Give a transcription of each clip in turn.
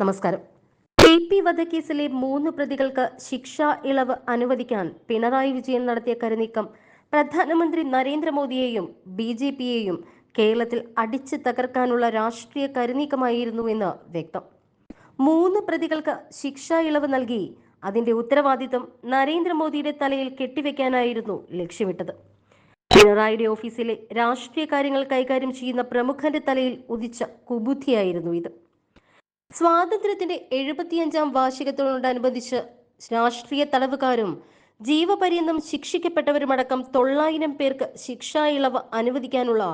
നമസ്കാരം. T P വധക്കേസിലെ മൂന്ന് പ്രതികൾക്ക് ശിക്ഷാ ഇളവ് അനുവദിക്കാൻ പിണറായി വിജയൻ നടത്തിയ കരുനീക്കം പ്രധാനമന്ത്രി നരേന്ദ്രമോദിയെയും ബി ജെ പിയെയും കേരളത്തിൽ അടിച്ചു തകർക്കാനുള്ള രാഷ്ട്രീയ കരുനീക്കമായിരുന്നു എന്ന് വ്യക്തം. മൂന്ന് പ്രതികൾക്ക് ശിക്ഷാ ഇളവ് നൽകി അതിന്റെ ഉത്തരവാദിത്തം നരേന്ദ്രമോദിയുടെ തലയിൽ കെട്ടിവെക്കാനായിരുന്നു ലക്ഷ്യമിട്ടത്. പിണറായിയുടെ ഓഫീസിലെ രാഷ്ട്രീയ കാര്യങ്ങൾ കൈകാര്യം ചെയ്യുന്ന പ്രമുഖന്റെ തലയിൽ ഉദിച്ച കുബുദ്ധിയായിരുന്നു ഇത്. സ്വാതന്ത്ര്യത്തിന്റെ എഴുപത്തിയഞ്ചാം വാർഷികത്തോടനുബന്ധിച്ച് രാഷ്ട്രീയ തടവുകാരും ജീവപര്യന്തം ശിക്ഷിക്കപ്പെട്ടവരുമടക്കം തൊള്ളായിരം പേർക്ക് ശിക്ഷാ ഇളവ് അനുവദിക്കാനുള്ള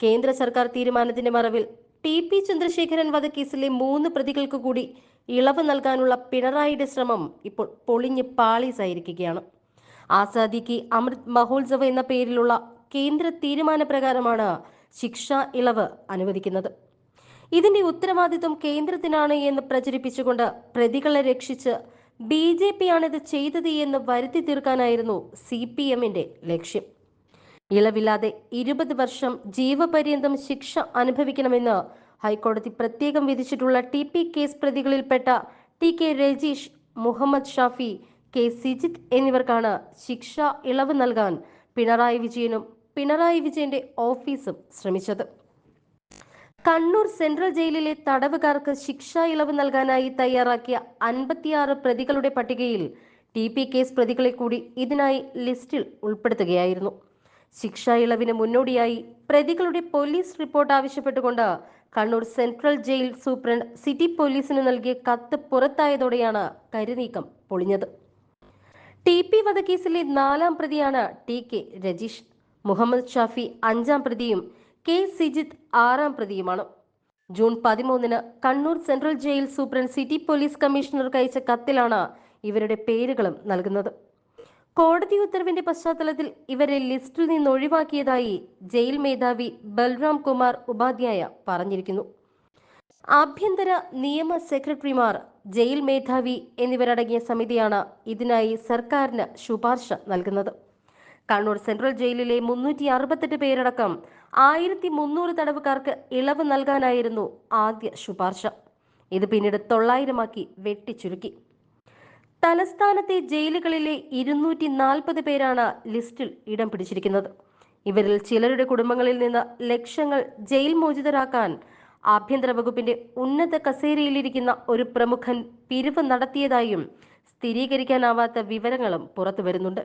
കേന്ദ്ര സർക്കാർ തീരുമാനത്തിന്റെ മറവിൽ ടി പി ചന്ദ്രശേഖരൻ വധക്കേസിലെ മൂന്ന് പ്രതികൾക്ക് കൂടി ഇളവ് നൽകാനുള്ള പിണറായിയുടെ ശ്രമം ഇപ്പോൾ പൊളിഞ്ഞ് പാളീസായിരിക്കുകയാണ്. ആസാദി കി അമൃത് മഹോത്സവ് എന്ന പേരിലുള്ള കേന്ദ്ര തീരുമാനപ്രകാരമാണ് ശിക്ഷാ ഇളവ് അനുവദിക്കുന്നത്. ഇതിന്റെ ഉത്തരവാദിത്വം കേന്ദ്രത്തിനാണ് എന്ന് പ്രചരിപ്പിച്ചുകൊണ്ട് പ്രതികളെ രക്ഷിച്ച് ബി ജെ പി ആണിത് ചെയ്തത് എന്ന് വരുത്തി തീർക്കാനായിരുന്നു സി പി എമ്മിന്റെ ലക്ഷ്യം. ഇളവില്ലാതെ ഇരുപത് വർഷം ജീവപര്യന്തം ശിക്ഷ അനുഭവിക്കണമെന്ന് ഹൈക്കോടതി പ്രത്യേകം വിധിച്ചിട്ടുള്ള T P case പ്രതികളിൽപ്പെട്ട T K Rajeesh Muhammad Shafi K Sijith എന്നിവർക്കാണ് ശിക്ഷ ഇളവ് നൽകാൻ പിണറായി വിജയനും പിണറായി വിജയന്റെ ഓഫീസും ശ്രമിച്ചത്. കണ്ണൂർ സെൻട്രൽ ജയിലിലെ തടവുകാർക്ക് ശിക്ഷാ ഇളവ് നൽകാനായി തയ്യാറാക്കിയ അൻപത്തിയാറ് പ്രതികളുടെ പട്ടികയിൽ ടി പി കേസ് പ്രതികളെ കൂടി ഇതിനായി ലിസ്റ്റിൽ ഉൾപ്പെടുത്തുകയായിരുന്നു. ശിക്ഷാ ഇളവിന് മുന്നോടിയായി പ്രതികളുടെ പോലീസ് റിപ്പോർട്ട് ആവശ്യപ്പെട്ടുകൊണ്ട് Kannur central jail superintendent city പോലീസിന് നൽകിയ കത്ത് പുറത്തായതോടെയാണ് കരുനീക്കം പൊളിഞ്ഞത്. ടി പി വധക്കേസിലെ നാലാം പ്രതിയാണ് ടി കെ രജീഷ്. മുഹമ്മദ് ഷാഫി അഞ്ചാം പ്രതിയും കെ സിജിത്ത് ആറാം പ്രതിയുമാണ്. ജൂൺ പതിമൂന്നിന് Kannur central jail superintendent city police കമ്മീഷണർക്ക് അയച്ച കത്തിലാണ് ഇവരുടെ പേരുകളും നൽകുന്നത്. കോടതി ഉത്തരവിന്റെ പശ്ചാത്തലത്തിൽ ഇവരെ ലിസ്റ്റിൽ നിന്ന് ഒഴിവാക്കിയതായി ജയിൽ മേധാവി ബൽറാം കുമാർ ഉപാധ്യായ പറഞ്ഞിരിക്കുന്നു. ആഭ്യന്തര നിയമ സെക്രട്ടറിമാർ ജയിൽ മേധാവി എന്നിവരടങ്ങിയ സമിതിയാണ് ഇതിനായി സർക്കാരിന് ശുപാർശ നൽകുന്നത്. കണ്ണൂർ സെൻട്രൽ ജയിലിലെ മുന്നൂറ്റി അറുപത്തെട്ട് പേരടക്കം ആയിരത്തി മുന്നൂറ് തടവുകാർക്ക് ഇളവ് നൽകാനായിരുന്നു ആദ്യ ശുപാർശ. ഇത് പിന്നീട് തൊള്ളായിരമാക്കി വെട്ടിച്ചുരുക്കി. തലസ്ഥാനത്തെ ജയിലുകളിലെ ഇരുന്നൂറ്റി നാൽപ്പത് പേരാണ് ലിസ്റ്റിൽ ഇടം പിടിച്ചിരിക്കുന്നത്. ഇവരിൽ ചിലരുടെ കുടുംബങ്ങളിൽ നിന്ന് ലക്ഷങ്ങൾ ജയിൽ മോചിതരാക്കാൻ ആഭ്യന്തര വകുപ്പിന്റെ ഉന്നത കസേരയിലിരിക്കുന്ന ഒരു പ്രമുഖൻ പിരിവ് നടത്തിയതായും സ്ഥിരീകരിക്കാനാവാത്ത വിവരങ്ങളും പുറത്തു വരുന്നുണ്ട്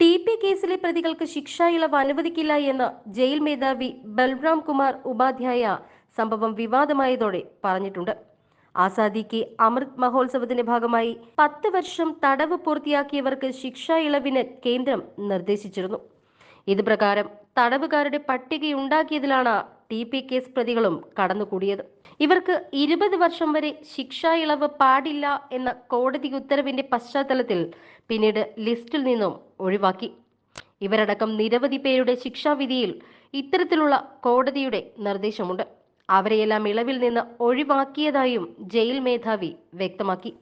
ടി പി കേസിലെ പ്രതികൾക്ക് ശിക്ഷാ ഇളവ് അനുവദിക്കില്ല എന്ന് ജയിൽ മേധാവി ബൽറാം കുമാർ ഉപാധ്യായ സംഭവം വിവാദമായതോടെ പറഞ്ഞിട്ടുണ്ട്. ആസാദിക്ക് അമൃത് മഹോത്സവത്തിന്റെ ഭാഗമായി പത്ത് വർഷം തടവ് പൂർത്തിയാക്കിയവർക്ക് ശിക്ഷാ ഇളവിന് കേന്ദ്രം നിർദ്ദേശിച്ചിരുന്നു. ഇത് പ്രകാരം തടവുകാരുടെ പട്ടികയുണ്ടാക്കിയതിലാണ് ടി പി കേസ് പ്രതികളും കടന്നുകൂടിയത്. ഇവർക്ക് ഇരുപത് വർഷം വരെ ശിക്ഷാ ഇളവ് പാടില്ല എന്ന കോടതി ഉത്തരവിന്റെ പശ്ചാത്തലത്തിൽ പിന്നീട് ലിസ്റ്റിൽ നിന്നും ഒഴിവാക്കി. ഇവരടക്കം നിരവധി പേരുടെ ശിക്ഷാവിധിയിൽ ഇത്തരത്തിലുള്ള കോടതിയുടെ നിർദ്ദേശമുണ്ട്. അവരെയെല്ലാം ഇളവിൽ നിന്ന് ഒഴിവാക്കിയതായും ജയിൽ മേധാവി വ്യക്തമാക്കി.